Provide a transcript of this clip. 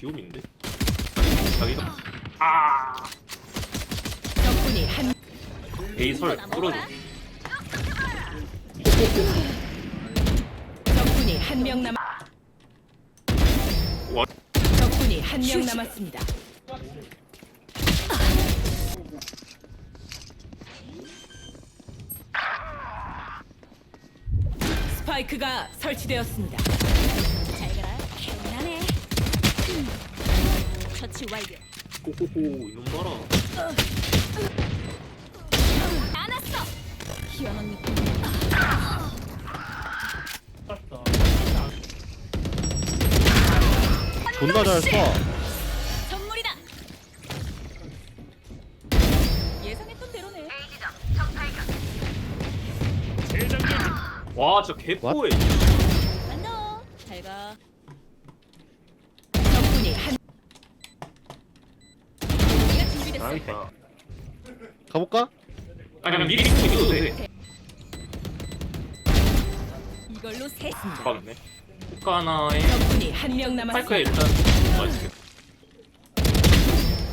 비움인데? 자기가 아 적군이 한 베이설 뚫어줘 적군이 한 명 남았. 와. 적군이 한 명 남았습니다. 스파이크가 설치되었습니다. 잘 가라. 개운하네. 처치 완료. 호호호 이놈 봐라 안 왔어. 희한한 느낌. 존나 잘 쏴. 선물이다. 예상했던 대로네. 와 진짜 개뽀해 간다. 잘 가. 적군이 한 나이스 가볼까? 아니 그냥 미리 있어도 돼 이걸로 세. 잠깐만요 호카 하나에 한명 남았습니다. 일단